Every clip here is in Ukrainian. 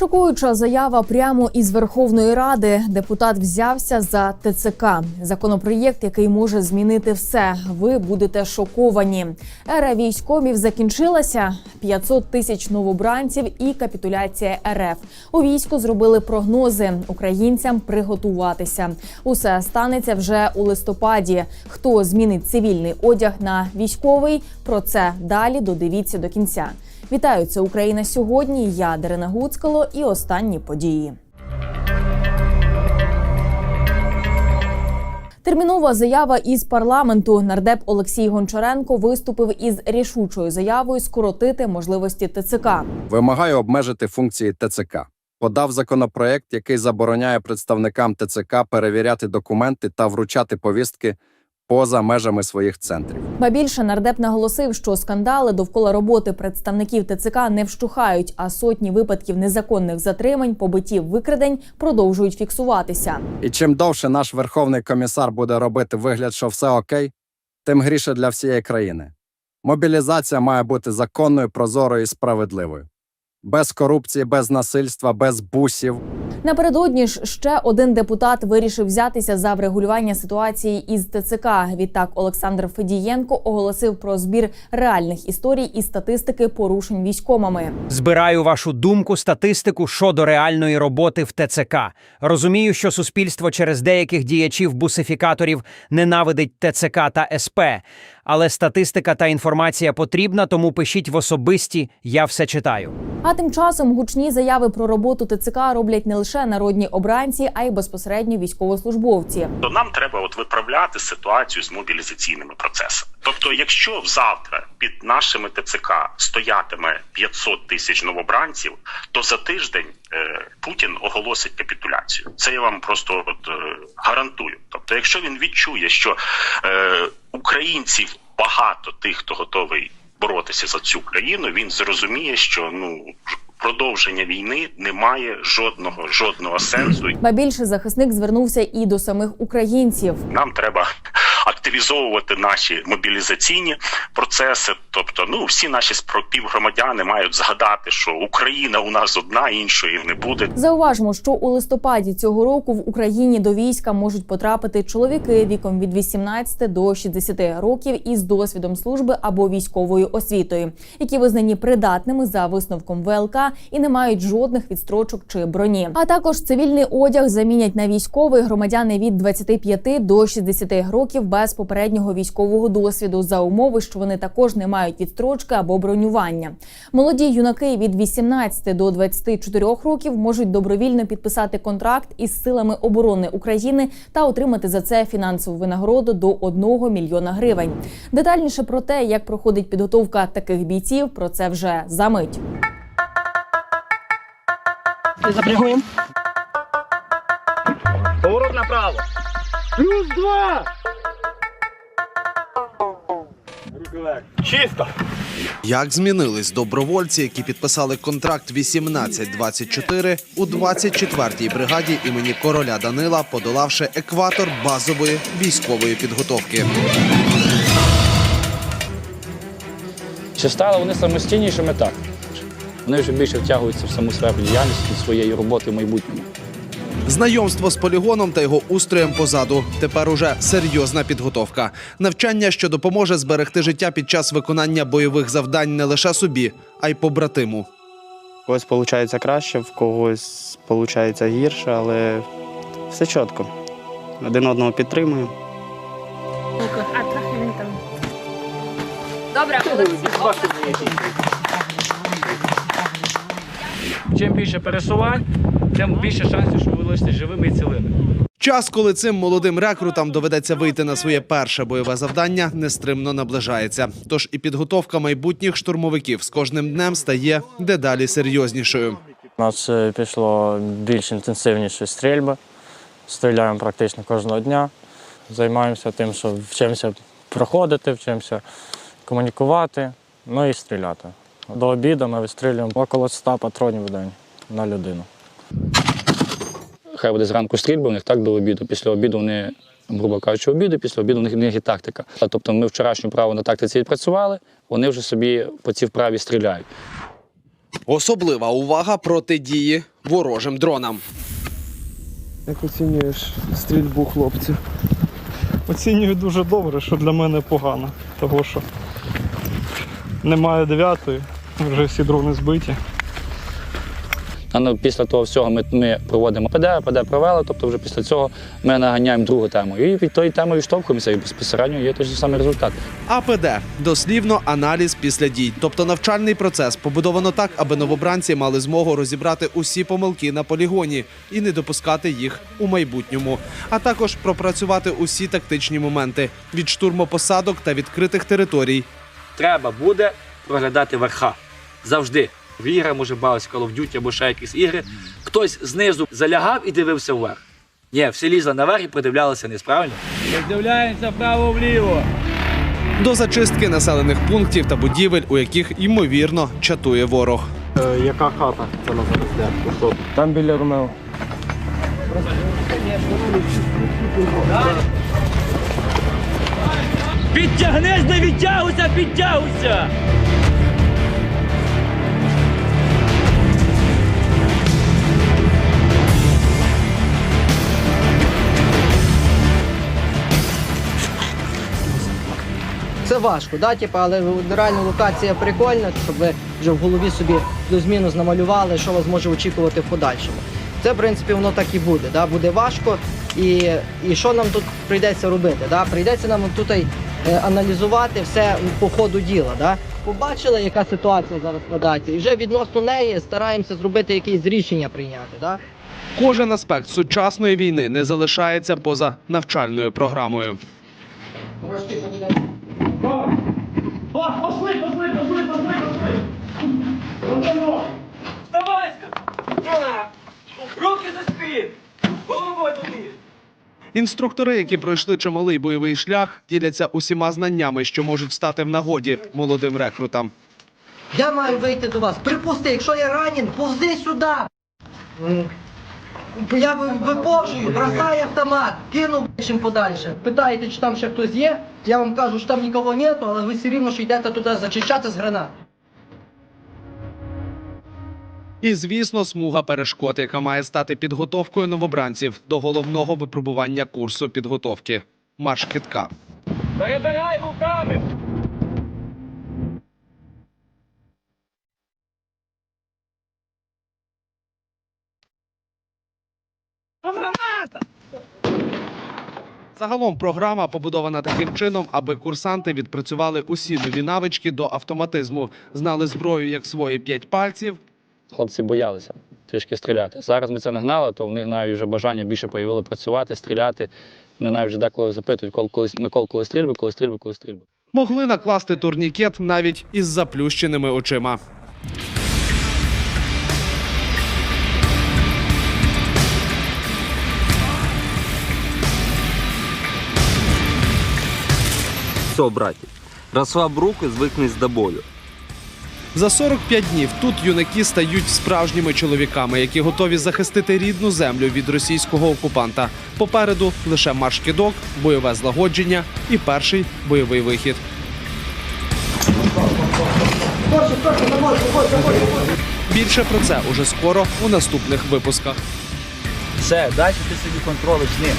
Шокуюча заява прямо із Верховної Ради. Депутат взявся за ТЦК. Законопроєкт, який може змінити все. Ви будете шоковані. Ера військомів закінчилася. 500 тисяч новобранців і капітуляція РФ. У війську зробили прогнози українцям приготуватися. Усе станеться вже у листопаді. Хто змінить цивільний одяг на військовий? Про це далі додивіться до кінця. Вітаю, це Україна сьогодні. Я Дарина Гуцкало і останні події. Термінова заява із парламенту. Нардеп Олексій Гончаренко виступив із рішучою заявою скоротити можливості ТЦК. Вимагаю обмежити функції ТЦК. Подав законопроект, який забороняє представникам ТЦК перевіряти документи та вручати повістки поза межами своїх центрів. Ба більше нардеп наголосив, що скандали довкола роботи представників ТЦК не вщухають, а сотні випадків незаконних затримань, побиттів, викрадень продовжують фіксуватися. І чим довше наш верховний комісар буде робити вигляд, що все окей, тим гріше для всієї країни. Мобілізація має бути законною, прозорою і справедливою. Без корупції, без насильства, без бусів. Напередодні ж ще один депутат вирішив взятися за врегулювання ситуації із ТЦК. Відтак Олександр Федієнко оголосив про збір реальних історій і статистики порушень військомами. Збираю вашу думку, статистику щодо реальної роботи в ТЦК. Розумію, що суспільство через деяких діячів бусифікаторів ненавидить ТЦК та СП. Але статистика та інформація потрібна, тому пишіть в особисті. Я все читаю. А тим часом гучні заяви про роботу ТЦК роблять не лише народні обранці, а й безпосередньо військовослужбовці. то нам треба от виправляти ситуацію з мобілізаційними процесами. Тобто, якщо завтра під нашими ТЦК стоятиме 500 тисяч новобранців, то за тиждень е, Путін оголосить капітуляцію. Це я вам просто от, е, гарантую. Тобто, якщо він відчує, що е, українців багато тих, хто готовий боротися за цю країну, він зрозуміє, що ну продовження війни не має жодного жодного сенсу. Ба більше захисник звернувся і до самих українців. Нам треба активізовувати наші мобілізаційні процеси. Тобто, ну всі наші співгромадяни мають згадати, що Україна у нас одна, іншої не буде. Зауважимо, що у листопаді цього року в Україні до війська можуть потрапити чоловіки віком від 18 до 60 років із досвідом служби або військовою освітою, які визнані придатними за висновком ВЛК і не мають жодних відстрочок чи броні. А також цивільний одяг замінять на військовий громадяни від 25 до 60 років без попереднього військового досвіду за умови, що вони також не мають відстрочки або бронювання. Молоді юнаки від 18 до 24 років можуть добровільно підписати контракт із силами оборони України та отримати за це фінансову винагороду до 1 мільйона гривень. Детальніше про те, як проходить підготовка таких бійців, про це вже за мить. Запрягуємо. Поворот направо. Плюс два. Чисто. Як змінились добровольці, які підписали контракт 18-24 у 24-й бригаді імені короля Данила, подолавши екватор базової військової підготовки. Чи стали вони самостійнішими? Так. Вони вже більше втягуються в саму сферу діяльності своєї роботи в майбутньому. Знайомство з полігоном та його устроєм позаду. Тепер уже серйозна підготовка. Навчання, що допоможе зберегти життя під час виконання бойових завдань не лише собі, а й побратиму. В когось виходить краще, в когось виходить гірше, але все чітко. Один одного підтримуємо. А трохи він там. Добре. Чим більше пересувань, тим більше шансів, що ви вилучите живими і цілими. Час, коли цим молодим рекрутам доведеться вийти на своє перше бойове завдання, нестримно наближається. Тож і підготовка майбутніх штурмовиків з кожним днем стає дедалі серйознішою. У нас е, пішло більш інтенсивніше стрільби. Стріляємо практично кожного дня. Займаємося тим, що вчимося проходити, вчимося комунікувати, ну і стріляти. До обіду ми вистрілюємо около 100 патронів в день на людину. Хай буде зранку стрільби, у них так до обіду. Після обіду вони, грубо кажучи, обіду, після обіду у них, у них є тактика. Тобто ми вчорашню вправу на тактиці відпрацювали, вони вже собі по цій вправі стріляють. Особлива увага протидії ворожим дронам. Як оцінюєш стрільбу хлопців? Оцінюю дуже добре, що для мене погано, того що немає дев'ятої, вже всі дрони збиті. А ну, після того всього ми, ми проводимо ПД, ПД провели, тобто вже після цього ми наганяємо другу тему. І від тої теми відштовхуємося, і безпосередньо є той же самий результат. АПД дослівно аналіз після дій, тобто навчальний процес побудовано так, аби новобранці мали змогу розібрати усі помилки на полігоні і не допускати їх у майбутньому, а також пропрацювати усі тактичні моменти від штурмопосадок та відкритих територій. Треба буде проглядати верха. Завжди. В іграх може бавитися Call of Duty або ще якісь ігри. Хтось знизу залягав і дивився вверх. Ні, всі лізли наверх і придивлялися вниз, правильно? Роздивляємося вправо-вліво. До зачистки населених пунктів та будівель, у яких ймовірно чатує ворог. Е, яка хата це на зараз? Там біля Ромео. Підтягнись, не відтягуйся, підтягуйся! Важко, да, типу, але реально локація прикольна, щоб ви вже в голові собі плюс-мінус намалювали, що вас може очікувати в подальшому. Це, в принципі, воно так і буде. Да? Буде важко. І, і що нам тут прийдеться робити? Да? Прийдеться нам тут е, аналізувати все по ходу діла. Да? Побачили, яка ситуація зараз складається, і вже відносно неї стараємося зробити якісь рішення прийняти. Да? Кожен аспект сучасної війни не залишається поза навчальною програмою. Руки за спин! Головою туди! Інструктори, які пройшли чималий бойовий шлях, діляться усіма знаннями, що можуть стати в нагоді молодим рекрутам. Я маю вийти до вас. Припусти, якщо я ранен, повзи сюди. Я ви- виповжую, бросаю автомат, кину чим подальше. Питаєте, чи там ще хтось є? Я вам кажу, що там нікого нету, але ви все рівно що йдете туди зачищати з гранат. І, звісно, смуга перешкод, яка має стати підготовкою новобранців до головного випробування курсу підготовки марш китка. Перебирай руками! Загалом програма побудована таким чином, аби курсанти відпрацювали усі нові навички до автоматизму, знали зброю як свої п'ять пальців, Хлопці боялися трішки стріляти. Зараз ми це не гнали, то в них навіть вже бажання більше появило працювати, стріляти. Вони навіть вже деколи запитують, коли, коли, Микол, коли стрільби, коли стрільби, коли стрільби. могли накласти турнікет навіть із заплющеними очима. Все, браті, розслаб руки, звикнись до болю. За 45 днів тут юнаки стають справжніми чоловіками, які готові захистити рідну землю від російського окупанта. Попереду лише марш-кидок, бойове злагодження і перший бойовий вихід. Більше про це уже скоро у наступних випусках. Все, далі ти собі контролиш ним.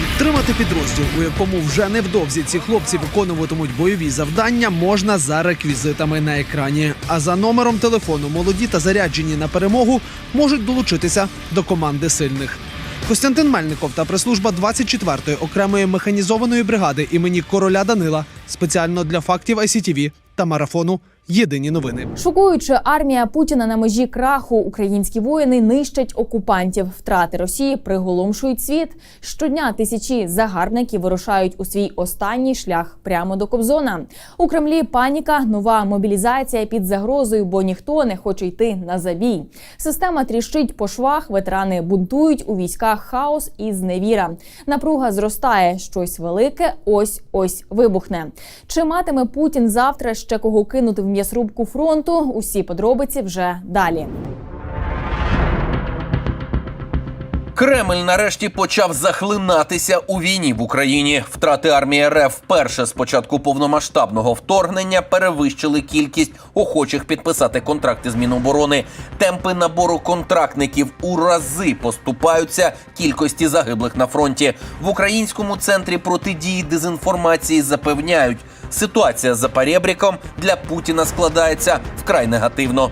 Підтримати підрозділ, у якому вже невдовзі ці хлопці виконуватимуть бойові завдання, можна за реквізитами на екрані. А за номером телефону молоді та заряджені на перемогу можуть долучитися до команди сильних. Костянтин Мельников та прес-служба 24-ї окремої механізованої бригади імені короля Данила спеціально для фактів ICTV та марафону Єдині новини. Шокуючи, армія Путіна на межі краху. Українські воїни нищать окупантів. Втрати Росії приголомшують світ. Щодня тисячі загарбників вирушають у свій останній шлях прямо до Кобзона. У Кремлі паніка, нова мобілізація під загрозою, бо ніхто не хоче йти на забій. Система тріщить по швах. Ветерани бунтують у військах хаос і зневіра. Напруга зростає. Щось велике. Ось ось вибухне. Чи матиме Путін завтра ще кого кинути в м'ясрубку фронту? Усі подробиці вже далі. Кремль нарешті почав захлинатися у війні в Україні. Втрати армії РФ вперше з початку повномасштабного вторгнення перевищили кількість охочих підписати контракти з Міноборони. Темпи набору контрактників у рази поступаються кількості загиблих на фронті. В українському центрі протидії дезінформації запевняють, ситуація за перебріком для Путіна складається вкрай негативно.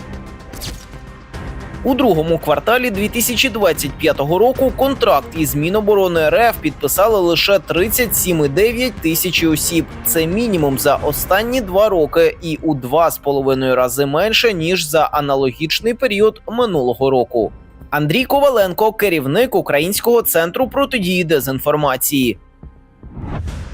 У другому кварталі 2025 року контракт із Міноборони РФ підписали лише 37,9 тисячі осіб. Це мінімум за останні два роки і у два з половиною рази менше ніж за аналогічний період минулого року. Андрій Коваленко, керівник Українського центру протидії дезінформації.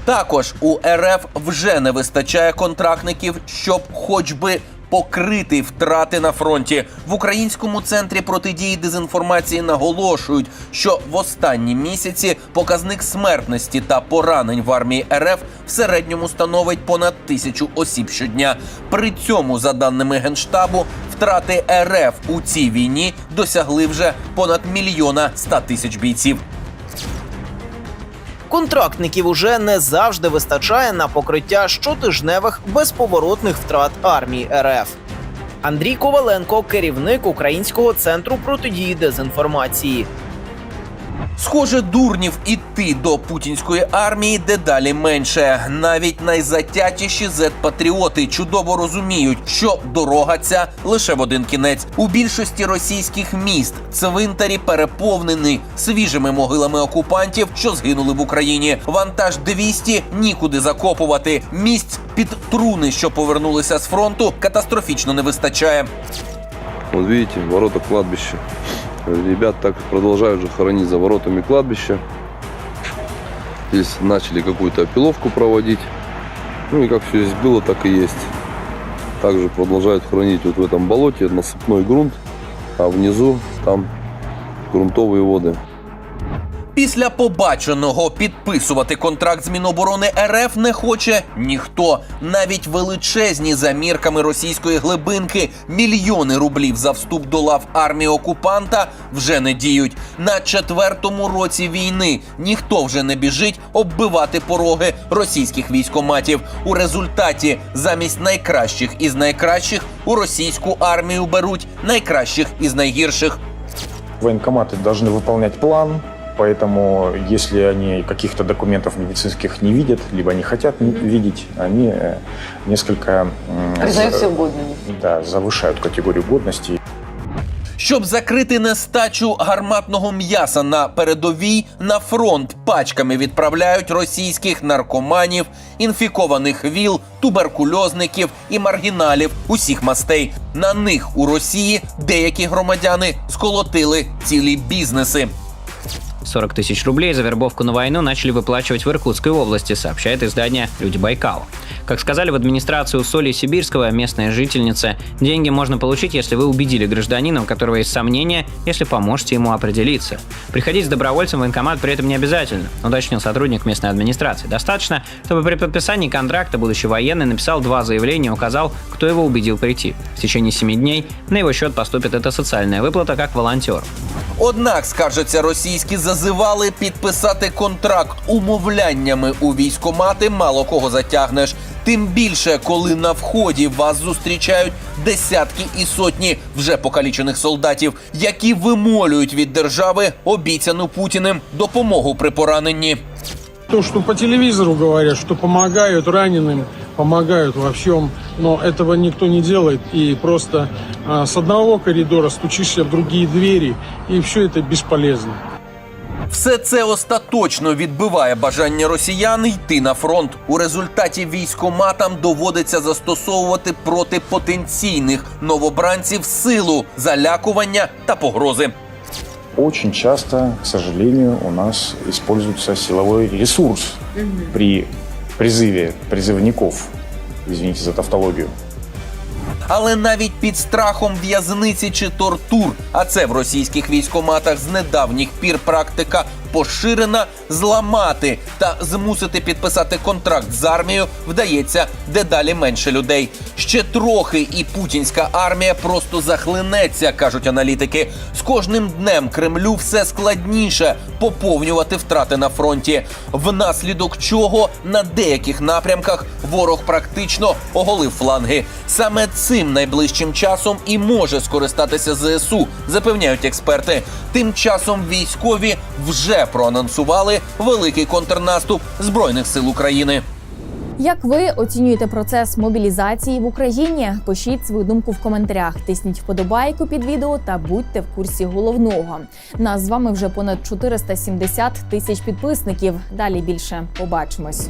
Також у РФ вже не вистачає контрактників, щоб хоч би покрити втрати на фронті. В українському центрі протидії дезінформації наголошують, що в останні місяці показник смертності та поранень в армії РФ в середньому становить понад тисячу осіб щодня. При цьому, за даними генштабу, втрати РФ у цій війні досягли вже понад мільйона ста тисяч бійців. Контрактників уже не завжди вистачає на покриття щотижневих безповоротних втрат армії РФ. Андрій Коваленко, керівник Українського центру протидії дезінформації. Схоже, дурнів іти до путінської армії дедалі менше. Навіть найзатятіші зет-патріоти чудово розуміють, що дорога ця лише в один кінець. У більшості російських міст цвинтарі переповнені свіжими могилами окупантів, що згинули в Україні. Вантаж 200 нікуди закопувати. Місць під труни, що повернулися з фронту, катастрофічно не вистачає. Вот видите, ворота кладбища. Ребят так продолжают же хоронить за воротами кладбища. Здесь начали какую-то опиловку проводить. Ну и как все здесь было, так и есть. Также продолжают хранить вот в этом болоте насыпной грунт, а внизу там грунтовые воды. Після побаченого підписувати контракт з Міноборони РФ не хоче ніхто. Навіть величезні за мірками російської глибинки мільйони рублів за вступ до лав армії окупанта вже не діють. На четвертому році війни ніхто вже не біжить оббивати пороги російських військоматів. У результаті замість найкращих із найкращих у російську армію беруть найкращих із найгірших. Военкоматы должны выполнять план, поэтому если они каких-то документов медицинских не видят, либо не хотят не видеть, они э, несколько м, Признаются за- угодными. да, завышают категорию годности. Щоб закрити нестачу гарматного м'яса на передовій, на фронт пачками відправляють російських наркоманів, інфікованих віл, туберкульозників і маргіналів усіх мастей. На них у Росії деякі громадяни сколотили цілі бізнеси. 40 тысяч рублей за вербовку на войну начали выплачивать в Иркутской области, сообщает издание «Люди Байкала». Как сказали в администрации Усолья Сибирского, местная жительница, деньги можно получить, если вы убедили гражданина, у которого есть сомнения, если поможете ему определиться. Приходить с добровольцем в военкомат при этом не обязательно, уточнил сотрудник местной администрации. Достаточно, чтобы при подписании контракта будущий военный написал два заявления и указал, кто его убедил прийти. В течение 7 дней на его счет поступит эта социальная выплата как волонтер. Однак, скаржаться російські зазивали підписати контракт умовляннями у військомати мало кого затягнеш. Тим більше, коли на вході вас зустрічають десятки і сотні вже покалічених солдатів, які вимолюють від держави обіцяну Путіним допомогу при пораненні. То, что по телевизору говорят, что помогают раненым, помогают во всем, но этого никто не делает. И просто а, с одного коридора стучишься в другие двери, и все это бесполезно. Все це остаточно відбиває бажання росіян йти на фронт. У результаті військоматам доводиться застосовувати проти потенційних новобранців силу, залякування та погрози. Очень часто, к сожалению, у нас используется силовой ресурс при призыве призывников. Извините за тавтологию. Але навіть під страхом в'язниці чи тортур, а це в російських військоматах з недавніх пір практика поширена, зламати та змусити підписати контракт з армією вдається дедалі менше людей. Ще трохи, і путінська армія просто захлинеться, кажуть аналітики. З кожним днем Кремлю все складніше поповнювати втрати на фронті, внаслідок чого на деяких напрямках ворог практично оголив фланги. Саме цим найближчим часом і може скористатися ЗСУ, запевняють експерти. Тим часом військові проанонсували великий контрнаступ збройних сил України. Як ви оцінюєте процес мобілізації в Україні? Пишіть свою думку в коментарях, тисніть вподобайку під відео та будьте в курсі головного. Нас з вами вже понад 470 тисяч підписників. Далі більше побачимось.